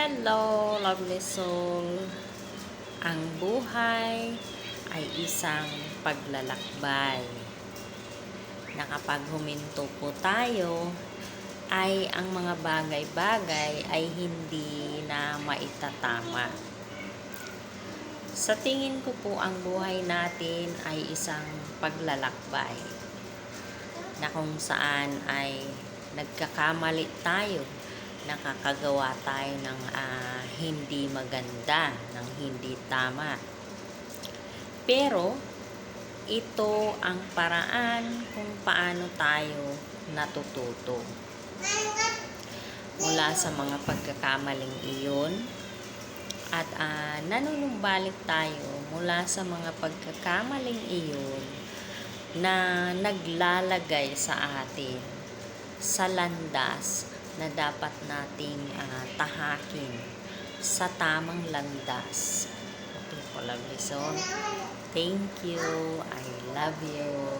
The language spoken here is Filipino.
Hello, lovely soul. Ang buhay ay isang paglalakbay. Na kapag huminto po tayo, ay ang mga bagay-bagay ay hindi na maitatama. Sa tingin ko po, ang buhay natin ay isang paglalakbay na kung saan ay nagkakamali tayo, nakakagawa tayo ng ah, hindi maganda, ng hindi tama. Pero, ito ang paraan kung paano tayo natututo. Mula sa mga pagkakamaling iyon, at ah, nanunumbalik tayo mula sa mga pagkakamaling iyon na naglalagay sa atin sa landas na dapat nating ah, tahakin sa tamang landas. Okay po, lovely. So, thank you. I love you.